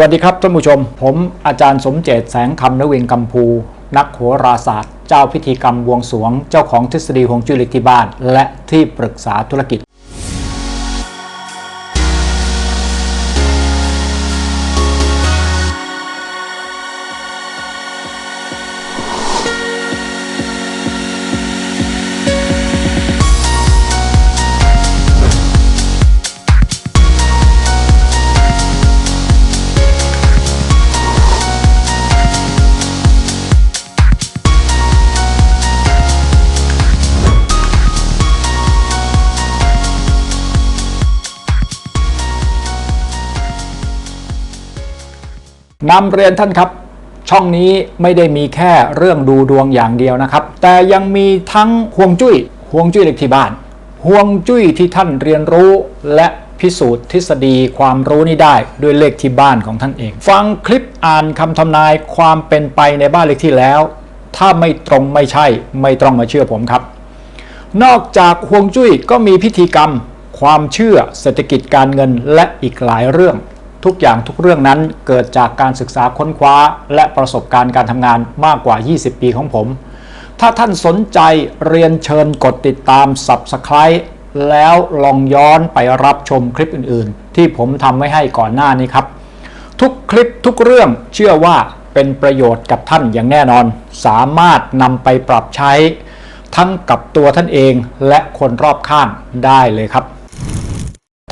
วัสดีครับท่านผู้ชม ผมอาจารย์สมเจตแสงคำนวินกัมพู นักโหราศาสตร์ เจ้าพิธีกรรมบวงสวง เจ้าของทฤษฎีหงจุลิกที่บ้าน และที่ปรึกษาธุรกิจ นำเรียนท่านครับ ช่องนี้ไม่ได้มีแค่เรื่องดูดวงอย่างเดียวนะครับ แต่ยังมีทั้งห่วงจุ้ยห่วงจุ้ยเล็กที่บ้านห่วงจุ้ยที่ท่านเรียนรู้และพิสูจน์ทฤษฎีความรู้นี้ได้ด้วยเลขที่บ้านของท่านเอง ฟังคลิปอ่านคำทำนายความเป็นไปในบ้านเลขที่แล้ว ถ้าไม่ตรงไม่ใช่ไม่ต้องมาเชื่อผมครับ นอกจากห่วงจุ้ยก็มีพิธีกรรม ความเชื่อเศรษฐกิจการเงินและอีกหลายเรื่อง ทุกอย่างทุกเรื่องนั้นเกิดจากการศึกษาค้นคว้า และประสบการณ์การทำงานมากกว่า 20 ปีของผม ถ้าท่านสนใจเรียนเชิญกดติดตาม Subscribe แล้วลองย้อนไปรับชมคลิปอื่นๆ ที่ผมทำไว้ให้ก่อนหน้านี้ครับ ทุกคลิปทุกเรื่องเชื่อว่าเป็นประโยชน์กับท่านอย่างแน่นอน สามารถนำไปปรับใช้ ทั้งกับตัวท่านเองและคนรอบข้างได้เลยครับ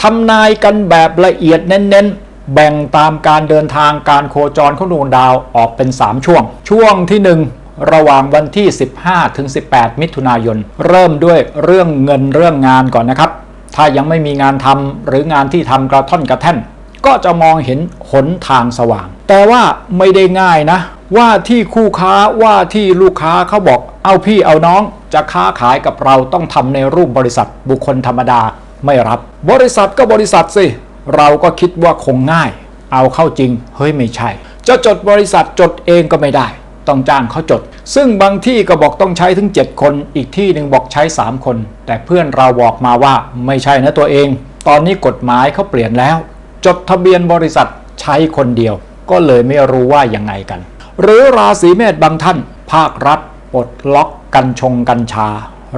ทำนายกันแบบละเอียดเน้นๆ แบ่งตามการเดินทางการโคจรของดวงดาวออกเป็น 3 ช่วง ช่วงที่ 1ระหว่างวันที่ 15 ถึง 18 มิถุนายน เริ่มด้วยเรื่องเงินเรื่องงานก่อนนะครับ ถ้ายังไม่มีงานทำหรืองานที่ทำกระท่อนกระแท่น ก็จะมองเห็นหนทางสว่าง แต่ว่าไม่ได้ง่ายนะ ว่าที่คู่ค้าว่าที่ลูกค้าเขาบอก เอาพี่เอาน้องจะค้าขายกับเราต้องทำในรูปบริษัทบุคคลธรรมดาไม่รับ บริษัทก็บริษัทสิ เราก็คิดว่าคงง่าย เอาเข้าจริง เฮ้ยไม่ใช่ จะจดบริษัทจดเองก็ไม่ได้ ต้องจ้างเขาจด ซึ่งบางที่ก็บอกต้องใช้ถึง 7 คน อีกที่หนึ่งบอกใช้ 3 คน แต่เพื่อนเราบอกมาว่าไม่ใช่นะตัวเอง ตอนนี้กฎหมายเขาเปลี่ยนแล้ว จดทะเบียนบริษัทใช้คนเดียว ก็เลยไม่รู้ว่ายังไงกัน หรือราศีเมษบางท่าน ภาครัฐปลดล็อกกัญชงกัญชา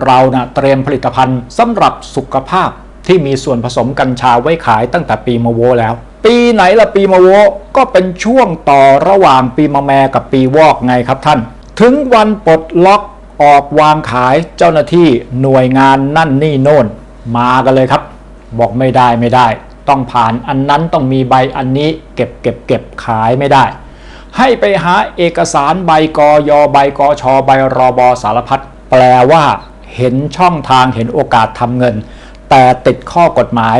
เรานะ่ะเตรียมผลิตภัณฑ์สำหรับสุขภาพ ที่มีส่วนผสมกัญชาไว้ขายตั้งแต่ปีมะโวแล้ว ปีไหนละปีมะโวก็เป็นช่วงต่อระหว่างปีมะแมกับปีวอกไงครับท่าน ถึงวันปลดล็อกออกวางขายเจ้าหน้าที่หน่วยงานนั่นนี่โน่น มากันเลยครับ บอกไม่ได้ไม่ได้ ต้องผ่านอันนั้นต้องมีใบอันนี้เก็บเก็บเก็บขายไม่ได้ ให้ไปหาเอกสารใบกอยใบกอชอใบรอบอสารพัดแปลว่าเห็นช่องทางเห็นโอกาสทำเงิน แต่ติดข้อกฎหมาย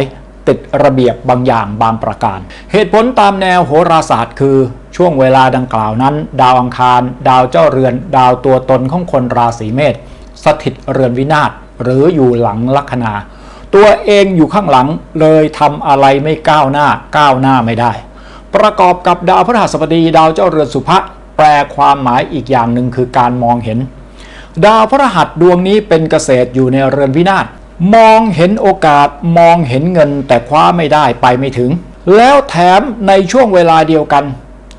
ติดระเบียบบางอย่างบางประการ เหตุผลตามแนวโหราศาสตร์ คือช่วงเวลาดังกล่าวนั้น ดาวอังคาร ดาวเจ้าเรือน ดาวตัวตนของคนราศีเมษสถิตเรือนวินาศหรืออยู่หลังลัคนา ตัวเองอยู่ข้างหลังเลยทำอะไรไม่ก้าวหน้าก้าวหน้าไม่ได้ ประกอบกับดาวพฤหัสบดีดาวเจ้าเรือนสุภะแปลความหมายอีกอย่างหนึ่งคือการมองเห็น ดาวพฤหัสดวงนี้เป็นเกษตรอยู่ในเรือนวินาศ มองเห็นโอกาสมองเห็นเงินแต่คว้าไม่ได้ไปไม่ถึง แล้วแถมในช่วงเวลาเดียวกัน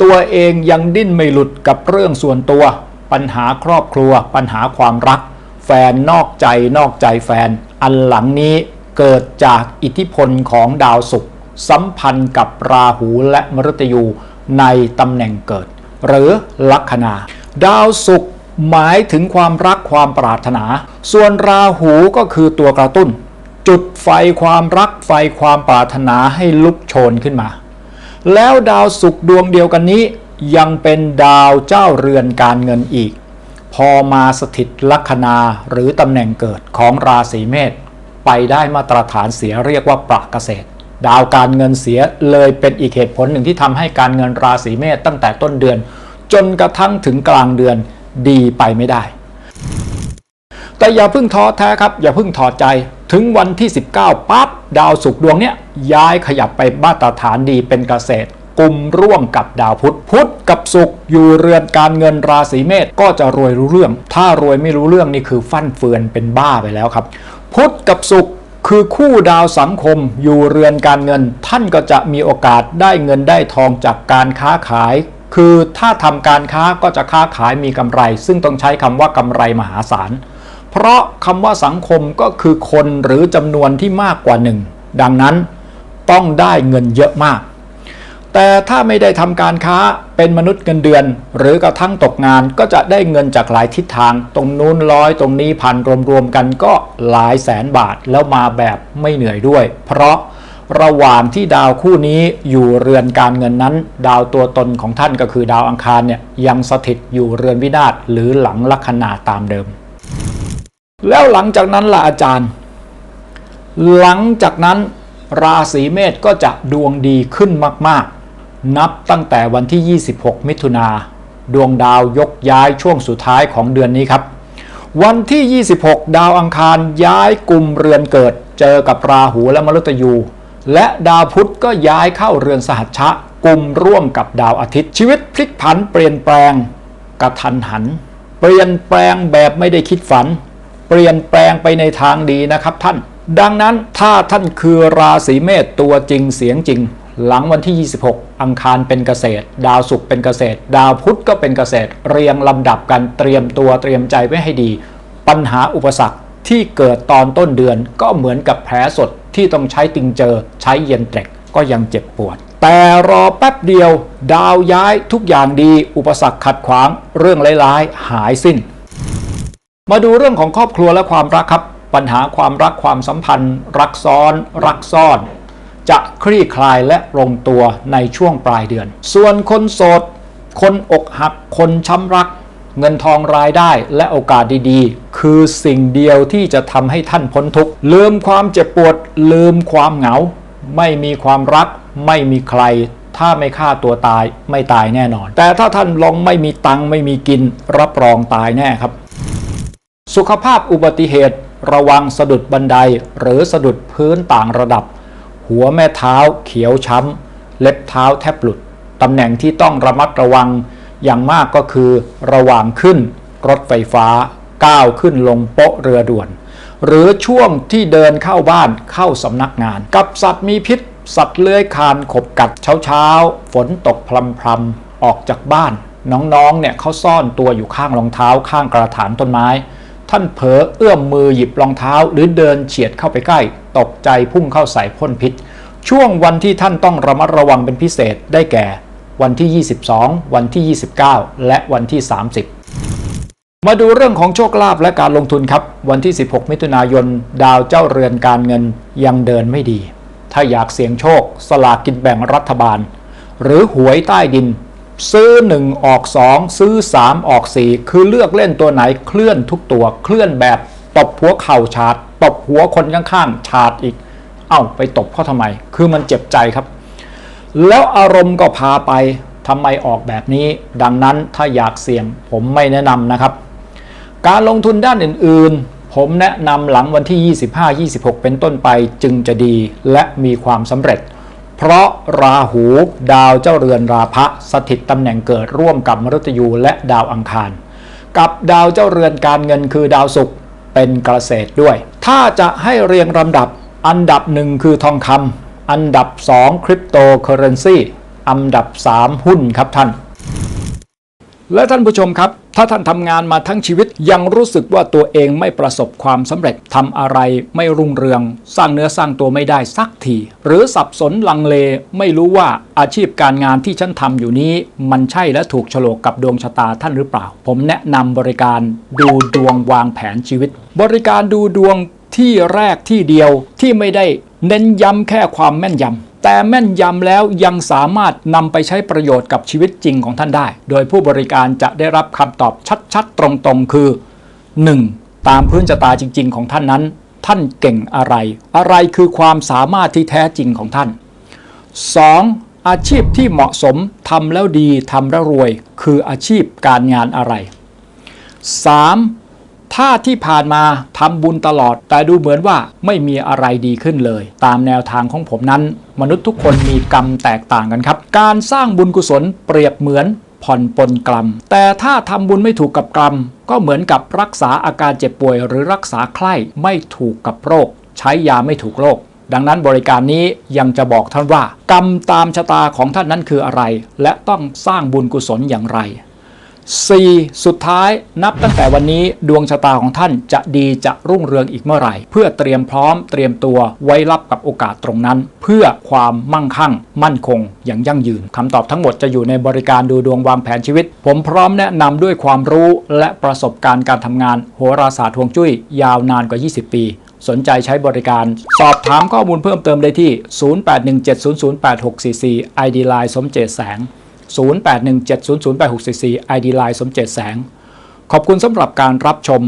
ตัวเองยังดิ้นไม่หลุดกับเรื่องส่วนตัว ปัญหาครอบครัว ปัญหาความรัก แฟนนอกใจนอกใจแฟน อันหลังนี้เกิดจากอิทธิพลของดาวศุกร์สัมพันธ์กับราหูและมฤตยูในตำแหน่งเกิด หรือลัคนา ดาวศุกร์ หมายถึงความรักความปรารถนา ส่วนราหูก็คือตัวกระตุ้น จุดไฟความรักไฟความปรารถนาให้ลุกโชนขึ้นมา แล้วดาวศุกร์ดวงเดียวกันนี้ ยังเป็นดาวเจ้าเรือนการเงินอีก พอมาสถิตลัคนาหรือตำแหน่งเกิดของราศีเมษไปได้มาตรฐานเสียเรียกว่าปรักเกษตรดาวการเงินเสียเลยเป็นอีกเหตุผลหนึ่งที่ทำให้การเงินราศีเมษตั้งแต่ต้นเดือน จนกระทั่งถึงกลางเดือน ดีไปไม่ได้ แต่อย่าเพิ่งท้อแท้ครับ อย่าเพิ่งถอดใจถึงวันที่ 19ปั๊บดาวศุกร์ดวงเนี้ยย้ายขยับไปมาตรฐานดีเป็นเกษตรกลุ่มร่วมกับดาวพุธพุธกับศุกร์อยู่เรือนการเงินราศีเมษก็จะรวยรู้เรื่อง ถ้ารวยไม่รู้เรื่องนี่คือฟั่นเฟือนเป็นบ้าไปแล้วครับ พุธกับศุกร์คือคู่ดาวสังคมอยู่เรือนการเงิน ท่านก็จะมีโอกาสได้เงินได้ทองจากการค้าขาย คือถ้าทำการค้าก็จะค้าขายมีกำไร ซึ่งต้องใช้คำว่ากำไรมหาศาล เพราะคำว่าสังคมก็คือคนหรือจำนวนที่มากกว่าหนึ่ง ดังนั้นต้องได้เงินเยอะมาก แต่ถ้าไม่ได้ทำการค้าเป็นมนุษย์เงินเดือน หรือกระทั่งตกงานก็จะได้เงินจากหลายทิศทาง ตรงนู้นร้อยตรงนี้พันรวมๆกันก็หลายแสนบาทแล้วมาแบบไม่เหนื่อยด้วย เพราะ ระหว่างที่ดาวคู่นี้อยู่เรือนการเงินนั้น ดาวตัวตนของท่านก็คือดาวอังคารเนี่ยยังสถิตอยู่เรือนวินาศหรือหลังลัคนาตามเดิม แล้วหลังจากนั้นล่ะอาจารย์ หลังจากนั้นราศีเมษก็จะดวงดีขึ้นมาก ๆ นับตั้งแต่วันที่ 26 มิถุนาดวงดาวยกย้ายช่วงสุดท้ายของเดือนนี้ครับ วันที่ 26 ดาวอังคารย้ายกลุ่มเรือนเกิด เจอกับราหูและมฤตยู และดาวพุธก็ย้ายเข้าเรือนสหัชชะกลุ่มร่วมกับดาวอาทิตย์ ชีวิตพลิกผันเปลี่ยนแปลงกระทันหัน เปลี่ยนแปลงแบบไม่ได้คิดฝัน เปลี่ยนแปลงไปในทางดีนะครับท่าน ดังนั้นถ้าท่านคือราศีเมษตัวจริงเสียงจริง หลังวันที่ 26 อังคารเป็นเกษตร ดาวศุกร์เป็นเกษตร ดาวพุธก็เป็นเกษตร เรียงลำดับกันเตรียมตัวเตรียมใจไว้ให้ดี ปัญหาอุปสรรค ที่เกิดตอนต้นเดือนก็เหมือนกับแผลสดที่ต้องใช้ติงเจอใช้เย็นเตร็กก็ยังเจ็บปวด แต่รอแป๊บเดียว ดาวย้ายทุกอย่างดี อุปสรรคขัดขวางเรื่องร้ายๆหายสิ้น มาดูเรื่องของครอบครัวและความรักครับ ปัญหาความรักความสัมพันธ์ รักซ้อน รักซ่อน จะคลี่คลายและลงตัวในช่วงปลายเดือน ส่วนคนโสด คนอกหักคนช้ำรัก เงินทองรายได้และโอกาสดีๆ คือสิ่งเดียวที่จะทำให้ท่านพ้นทุกข์ลืมความเจ็บปวด ลืมความเหงา ไม่มีความรัก ไม่มีใคร ถ้าไม่ฆ่าตัวตายไม่ตายแน่นอน แต่ถ้าท่านลองไม่มีตังค์ไม่มีกิน รับรองตายแน่ครับ สุขภาพอุบัติเหตุ ระวังสะดุดบันได หรือสะดุดพื้นต่างระดับ หัวแม่เท้า เขียวช้ำเล็บเท้าแทบหลุดตำแหน่งที่ต้องระมัดระวัง อย่างมากก็คือระหว่างขึ้นรถไฟฟ้าก้าวขึ้นลงโป๊ะเรือด่วน หรือช่วงที่เดินเข้าบ้านเข้าสำนักงาน กับสัตว์มีพิษ สัตว์เลื้อยคลานขบกัดเช้าๆ ฝนตกพลำพลำๆ ออกจากบ้าน น้องๆ เนี่ยเขาซ่อนตัวอยู่ข้างรองเท้าข้างกระถางต้นไม้ ท่านเผลอเอื้อมมือหยิบรองเท้า หรือเดินเฉียดเข้าไปใกล้ ตกใจพุ่งเข้าใส่พ่นพิษ ช่วงวันที่ท่านต้องระมัดระวังเป็นพิเศษได้แก่ วันที่ 22 วันที่ 29 และวันที่ 30มาดูเรื่องของโชคลาภและการลงทุนครับ วันที่ 16 มิถุนายน ดาวเจ้าเรือนการเงินยังเดินไม่ดี ถ้าอยากเสี่ยงโชค สลากกินแบ่งรัฐบาล หรือหวยใต้ดิน ซื้อ 1 ออก 2 ซื้อ 3 ออก 4 คือเลือกเล่นตัวไหนเคลื่อนทุกตัวเคลื่อนแบบตบหัวเข่าฉาดตบหัวคนข้างๆฉาดอีก เอ้าไปตบเขาทำไม คือมันเจ็บใจครับ แล้วอารมณ์ก็พาไปทำไมออกแบบนี้ ดังนั้นถ้าอยากเสี่ยงผมไม่แนะนำนะครับ การลงทุนด้านอื่นๆ ผมแนะนำหลังวันที่ 25-26 เป็นต้นไปจึงจะดีและมีความสำเร็จ เพราะราหูดาวเจ้าเรือนราพะสถิตตำแหน่งเกิดร่วมกับมฤตยูและดาวอังคาร กับดาวเจ้าเรือนการเงินคือดาวศุกร์เป็นเกษตรด้วย ถ้าจะให้เรียงลำดับอันดับหนึ่งคือทองคำ อันดับ 2 คริปโตเคอเรนซีอันดับ 3 หุ้นครับท่าน และท่านผู้ชมครับ ถ้าท่านทำงานมาทั้งชีวิตยังรู้สึกว่าตัวเองไม่ประสบความสำเร็จทำอะไรไม่รุ่งเรือง สร้างเนื้อสร้างตัวไม่ได้สักที หรือสับสนลังเลไม่รู้ว่าอาชีพการงานที่ฉันทำอยู่นี้ มันใช่และถูกโฉลกกับดวงชะตาท่านหรือเปล่า ผมแนะนำบริการดูดวงวางแผนชีวิต บริการดูดวงที่แรกที่เดียวที่ไม่ได้ เน้นย้ำแค่ความแม่นยำแต่แม่นยำแล้วยังสามารถนำไปใช้ประโยชน์กับชีวิตจริงของท่านได้ โดยผู้บริการจะได้รับคำตอบชัดๆ ตรงๆ คือ 1. ตามพื้นชะตาจริง ๆ ของท่านนั้น ท่านเก่งอะไร อะไรคือความสามารถที่แท้จริงของท่าน 2. อาชีพที่เหมาะสมทำแล้วดีทำแล้วรวย คืออาชีพการงานอะไร 3. ถ้าที่ผ่านมาทำบุญตลอด แต่ดูเหมือนว่าไม่มีอะไรดีขึ้นเลย ตามแนวทางของผมนั้น มนุษย์ทุกคนมีกรรมแตกต่างกันครับ การสร้างบุญกุศลเปรียบเหมือนผ่อนปลนกรรม แต่ถ้าทำบุญไม่ถูกกับกรรม ก็เหมือนกับรักษาอาการเจ็บป่วยหรือรักษาไข้ไม่ถูกกับโรค ใช้ยาไม่ถูกโรคดังนั้นบริการนี้ยังจะบอกท่านว่า กรรมตามชะตาของท่านนั้นคืออะไร และต้องสร้างบุญกุศลอย่างไร 4. สุดท้ายนับตั้งแต่วันนี้ดวงชะตาของท่านจะดีจะรุ่งเรืองอีกเมื่อไหร่ เพื่อเตรียมพร้อมเตรียมตัวไว้รับกับโอกาสตรงนั้น เพื่อความมั่งคั่ง มั่นคง อย่างยั่งยืนคำตอบทั้งหมดจะอยู่ในบริการดูดวงวางแผนชีวิต ผมพร้อมแนะนำด้วยความรู้และประสบการณ์การทำงาน โหราศาสตร์ฮวงจุ้ยยาวนานกว่า 20 ปีสนใจใช้บริการ สอบถามข้อมูลเพิ่มเติมได้ที่ 0817008644 ID Line สมเจตแสง 0817008644 ID Line สมเจตแสง ขอบคุณสำหรับการรับชม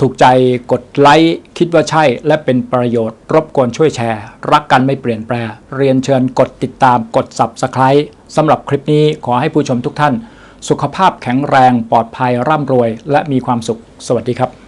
ถูกใจกดไลค์คิดว่าใช่และเป็นประโยชน์ รบกวนช่วยแชร์ รักกันไม่เปลี่ยนแปล เรียนเชิญกดติดตามกด Subscribe สำหรับคลิปนี้ขอให้ผู้ชมทุกท่าน สุขภาพแข็งแรงปลอดภัยร่ำรวย และมีความสุข สวัสดีครับ